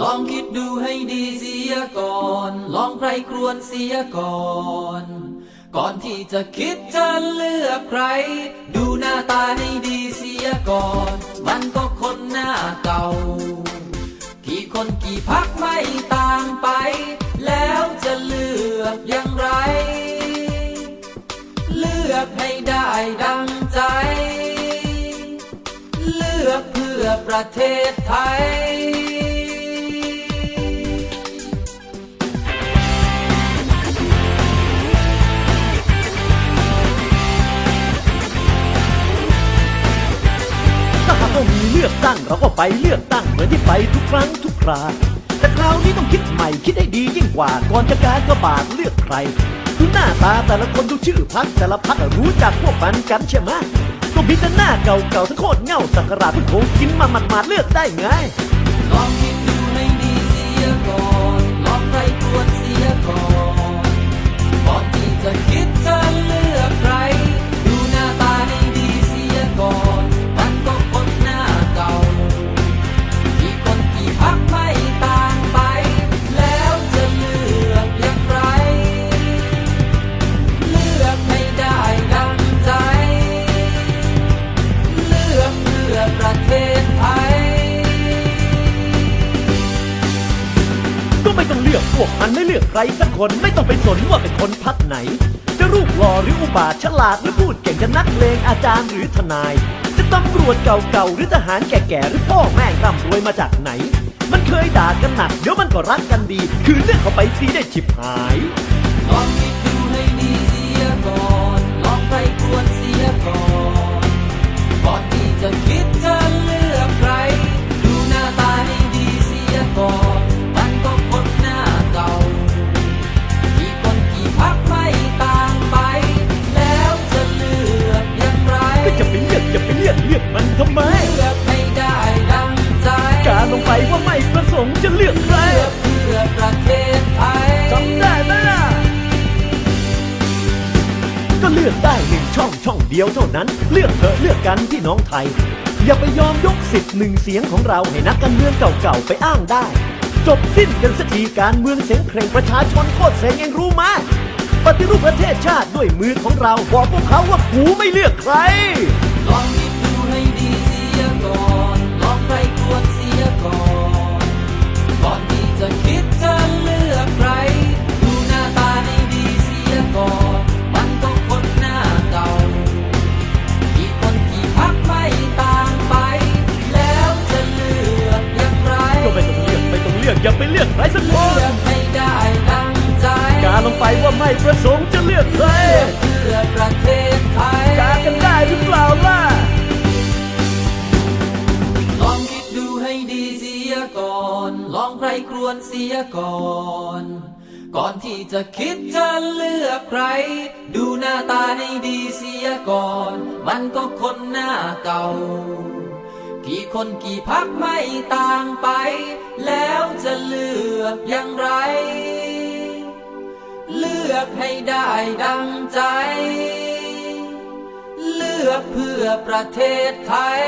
ลองคิดดูให้ดีเสียก่อน ลองใครครวญเสียก่อน ก่อนที่จะคิดจะเลือกใคร ดูหน้าตาให้ดีเสียก่อน มันก็คนหน้าเก่า กี่คนกี่พักไม่ต่างไป แล้วจะเลือกอย่างไร เลือกให้ได้ดังใจ เลือกเพื่อประเทศไทย กว่ามีเลือกตั้งเราก็ไปเลือกตั้งเหมือนที่ไปทุกครั้งทุกครา แต่คราวนี้ต้องคิดใหม่คิดให้ดียิ่งกว่าก่อนจะการกระบาดเลือกใครดูหน้าตาแต่ละคนดูชื่อพักแต่ละพักรู้จักพวกมันกันใช่ไหมก็มีแต่หน้าเก่าๆทั้งโคตรเง่าสักการะเพิ่งคกินมาหมาดๆเลือกได้ไงลองคิดดูให้ดีเสียก่อน ก็ไม่ต้องเลือกพวกมันไม่เลือกใครสักคนไม่ต้องไปสนว่าเป็นคนพักไหน จะรูปหล่อหรืออุบาทฉลาดหรือพูดเก่งจะนักเลงอาจารย์หรือทนาย จะตำรวจเก่าๆหรือทหารแก่ๆหรือพ่อแม่ร่ำรวยมาจากไหน มันเคยด่ากันหนักเดี๋ยวมันก็รักกันดี คือเรื่องเขาไปซีได้ฉิบหาย เลือกได้หนึ่งช่องช่องเดียวเท่านั้น เลือกเถอะเลือกกันพี่น้องไทย อย่าไปยอมยกสิทธิ์หนึ่งเสียงของเราให้นักการเมืองเก่าๆไปอ้างได้ จบสิ้นกันสักทีการเมืองเสียงเคร่งประชาชนโคตรเสียงเองรู้ไหมปฏิรูปประเทศชาติด้วยมือของเราบอกพวกเขาว่ากูไม่เลือกใครลองคิดดูให้ดีเสียก่อนลองใครคว องเลือกอย่าไปเลือกใครสักคเลืนอกให้ได้ดังใจการลงไปว่าไม่ประสงค์จะเลือกใครเลือกเพื่อประเทศไทยการกันได้หรือเปล่าล่ะลองคิดดูให้ดีเสียก่อน ลองใครครวญเสียก่อนก่อนที่จะคิดจะเลือกใคร ดูหน้าตาให้ดีเสียก่อน มันก็คนหน้าเก่า กี่คนกี่พักไม่ต่างไป แล้วจะเลือกอย่างไร เลือกให้ได้ดังใจ เลือกเพื่อประเทศไทย